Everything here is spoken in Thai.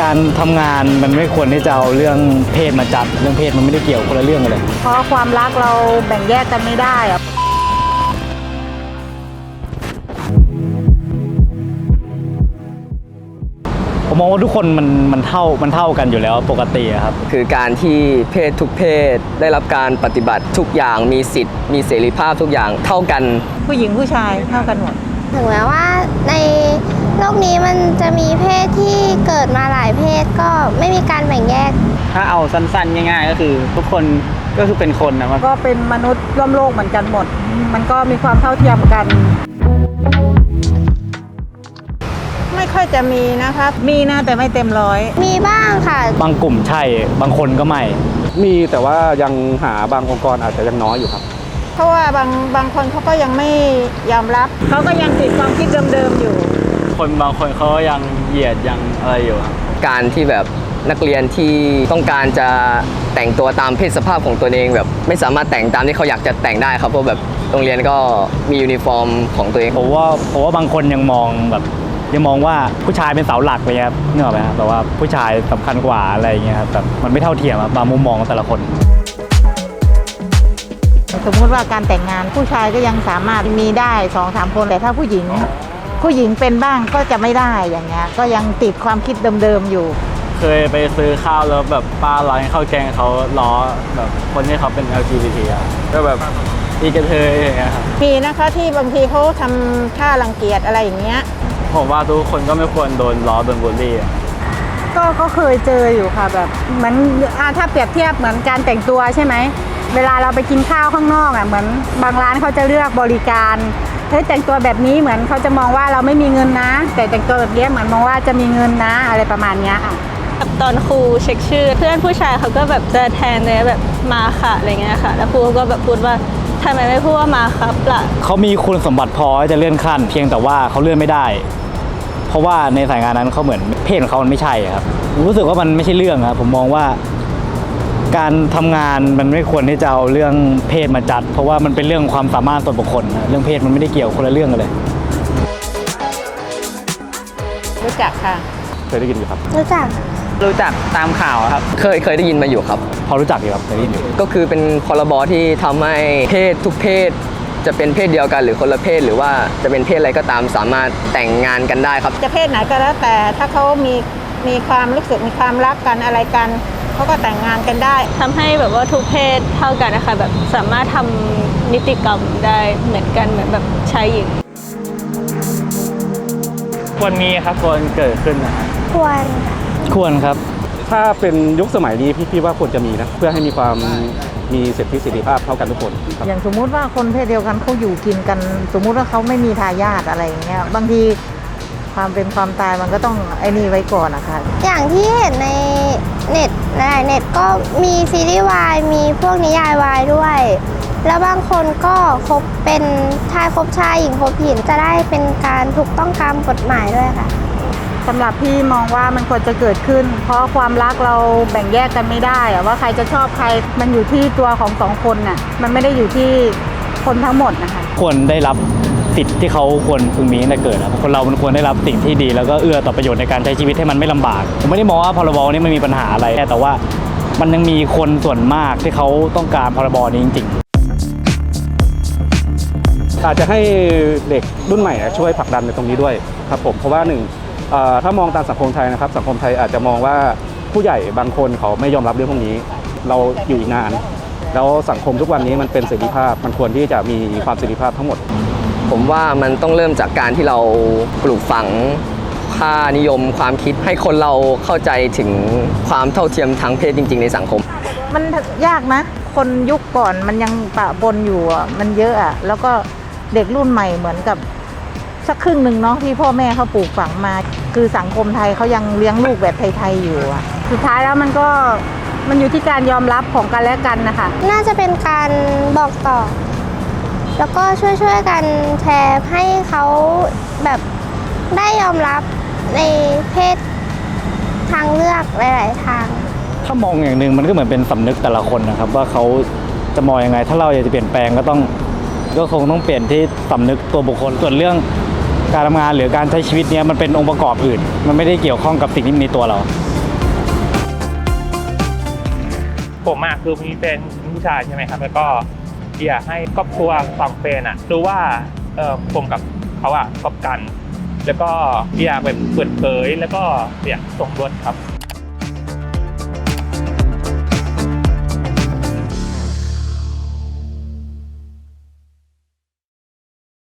การทำงานมันไม่ควรที่จะเอาเรื่องเพศมาจัดเรื่องเพศมันไม่ได้เกี่ยวคนละเรื่องกันเลย เพราะความรักเราแบ่งแยกกันไม่ได้อะผมมองว่าทุกคนมันมันเท่ามันเท่ากันอยู่แล้วปกติอะครับ คือการที่เพศทุกเพศได้รับการปฏิบัติทุกอย่างมีสิทธิ์มีเสรีภาพทุกอย่างเท่ากัน ผู้หญิงผู้ชายเท่ากันหมด ถึงแม้ว่าใน โลกนี้มันจะมีเพศที่เกิดมาหลายเพศก็ไม่มีการแบ่งแยก ถ้าเอาสั้นๆ ง่ายๆ ก็คือทุกคนก็คือเป็นคนนะมันก็เป็นมนุษย์ร่วมโลกเหมือนกันหมด มันก็มีความเท่าเทียมกัน ไม่ค่อยจะมีนะคะ มีนะแต่ไม่เต็มร้อย มีบ้างค่ะ บางกลุ่มใช่ บางคนก็ไม่ มีแต่ว่ายังหาบางองค์กรอาจจะยังน้อยอยู่ครับ เพราะว่าบางบางคนเขาก็ยังไม่ยอมรับ เขาก็ยังติดความคิดเดิมๆอยู่ คนบางคนเขาก็ยังเหยียดยังอะไรอยู่ครับ การที่แบบนักเรียนที่ต้องการจะแต่งตัวตามเพศสภาพของตัวเองแบบไม่สามารถแต่งตามที่เขาอยากจะแต่งได้ครับเพราะแบบโรงเรียนก็มียูนิฟอร์มของตัวเองผมว่าผมว่าบางคนยังมองแบบ ยังมองว่าผู้ชายเป็นเสาหลักเลยครับนึกออกไหมครับแบบว่าผู้ชายสำคัญกว่าอะไรอย่างเงี้ยครับแบบมันไม่เท่าเทียมครับบางมุมมองของแต่ละคน สมมุติว่าการแต่งงานผู้ชายก็ยังสามารถมีได้สองสามคนแต่ถ้าผู้หญิง ผู้หญิงเป็นบ้างก็จะไม่ได้อย่างเงี้ยก็ยังติดความคิดเดิมๆอยู่ เคยไปซื้อข้าวแล้วแบบป้าร้านข้าวแกงเขาล้อแบบคนที่เขาเป็น LGBT อะก็แบบอีกระเทยอย่างเงี้ยครับมีนะคะที่บางทีเขาทำท่ารังเกียจอะไรอย่างเงี้ย ผมว่าทุกคนก็ไม่ควรโดนล้อโดนบูลลี่อะก็ก็เคยเจออยู่ค่ะแบบเหมือนอ่าถ้าเปรียบเทียบเหมือนการแต่งตัวใช่ไหม เวลาเราไปกินข้าวข้างนอกอะเหมือนบางร้านเขาจะเลือกบริการเฮ้ยแต่งตัวแบบนี้เหมือนเขาจะมองว่าเราไม่มีเงินนะ แต่แต่งตัวแบบนี้เหมือนมองว่าจะมีเงินนะอะไรประมาณเนี้ยค่ะแบบตอนครูเช็คชื่อ เพื่อนผู้ชายเขาก็แบบจะแทนเลยแบบมาค่ะอะไรเงี้ยค่ะ แล้วครูก็แบบพูดว่าทำไมไม่พูดว่ามาครับล่ะเขามีคุณสมบัติพอที่จะเลื่อนขั้น เพียงแต่ว่าเขาเลื่อนไม่ได้ เพราะว่าในสายงานนั้นเขาเหมือนเพศของเขามันไม่ใช่ครับ รู้สึกว่ามันไม่ใช่เรื่องครับผมมองว่า การทำงานมันไม่ควรที่จะเอาเรื่องเพศมาจัด เพราะว่ามันเป็นเรื่องความสามารถส่วนบุคคลนะเรื่องเพศมันไม่ได้เกี่ยวคนละเรื่องกันเลย รู้จักค่ะ เคยได้ยินอยู่ครับ รู้จัก รู้จักตามข่าวอะครับ เคยเคยได้ยินมาอยู่ครับ พอรู้จักอยู่ครับเคยได้ยินอยู่ก็คือเป็นพรบที่ทำให้เพศทุกเพศ จะเป็นเพศเดียวกันหรือคนละเพศหรือว่าจะเป็นเพศอะไรก็ตามสามารถแต่งงานกันได้ครับ จะเพศไหนก็แล้วแต่ถ้าเขามีมีความรู้สึกมีความรักกันอะไรกัน เขาก็แต่งงานกันได้ทำให้แบบว่าทุกเพศเท่ากันนะคะแบบสามารถทำนิติกรรมได้เหมือนกันเหมือนแบบชายหญิงควรมีครับควรเกิดขึ้นนะครับควรค่ะควรครับ ถ้าเป็นยุคสมัยนี้พี่พี่ว่าควรจะมีนะเพื่อให้มีความมีสิทธิเสรีภาพเท่ากันทุกคนครับอย่างสมมุติว่าคนเพศเดียวกันเขาอยู่กินกัน สมมุติว่าเขาไม่มีทายาทอะไรอย่างเงี้ยบางที ความเป็นความตายมันก็ต้องไอ้นี่ไว้ก่อนนะคะ อย่างที่เห็นในเน็ตหลายๆเน็ตก็มีซีรีส์วายมีพวกนิยายวายด้วย แล้วบางคนก็คบเป็นชายคบชายหญิงคบหญิงจะได้เป็นการถูกต้องตามกฎหมายด้วยค่ะสำหรับพี่มองว่ามันควรจะเกิดขึ้น เพราะความรักเราแบ่งแยกกันไม่ได้อะว่าใครจะชอบใครมันอยู่ที่ตัวของสองคนน่ะมันไม่ได้อยู่ที่คนทั้งหมดนะคะ ควรได้รับ สิทธิ์ที่เขาควรพึงมีตั้งแต่เกิดครับคนเรามันควรได้รับสิ่งที่ดี แล้วก็เอื้อต่อประโยชน์ในการใช้ชีวิตให้มันไม่ลำบาก ผมไม่ได้มองว่าพรบนี้มันมีปัญหาอะไรแต่ว่ามันยังมีคนส่วนมากที่เขาต้องการพรบนี้จริงๆอาจจะให้เด็กรุ่นใหม่ช่วยผลักดันในตรงนี้ด้วยครับผมเพราะว่าหนึ่งถ้ามองตามสังคมไทยนะครับ สังคมไทยอาจจะมองว่าผู้ใหญ่บางคนเขาไม่ยอมรับเรื่องพวกนี้ เราอยู่อีกนาน แล้วสังคมทุกวันนี้มันเป็นเสรีภาพ มันควรที่จะมีความเสรีภาพทั้งหมด ผมว่ามันต้องเริ่มจากการที่เราปลูกฝังค่านิยมความคิดให้คนเราเข้าใจถึงความเท่าเทียมทางเพศจริง ๆ ในสังคม มันยากนะ คนยุคก่อนมันยังปะปนอยู่อะมันเยอะอะแล้วก็เด็กรุ่นใหม่เหมือนกับ สักครึ่งหนึ่งเนาะที่พ่อแม่เขาปลูกฝังมา คือสังคมไทยเขายังเลี้ยงลูกแบบไทยๆอยู่อะสุดท้ายแล้วมันก็มันอยู่ที่การยอมรับของกันและกันนะคะ น่าจะเป็นการบอกต่อ แล้วก็ช่วยๆกันแชร์ให้เขาแบบได้ยอมรับในเพศทางเลือกหลาย ๆ ทาง ถ้ามองอย่างหนึ่งมันก็เหมือนเป็นสำนึกแต่ละคนนะครับ ว่าเขาจะมองยังไง ถ้าเราอยากจะเปลี่ยนแปลงก็ต้องก็คงต้องเปลี่ยนที่สำนึกตัวบุคคลส่วนเรื่องการทำงานหรือการใช้ชีวิตเนี้ยมันเป็นองค์ประกอบอื่น มันไม่ได้เกี่ยวข้องกับสิ่งที่มีในตัวเรา ผมอะคือมีเป็นผู้ชายใช่ไหมครับ แล้วก็ อยากให้ครอบครัวฝั่งเฟนอะรู้ว่าเออผมกับเขาอะคบกัน แล้วก็อยากแบบเปิดเผยแล้วก็อยากส่งรถครับ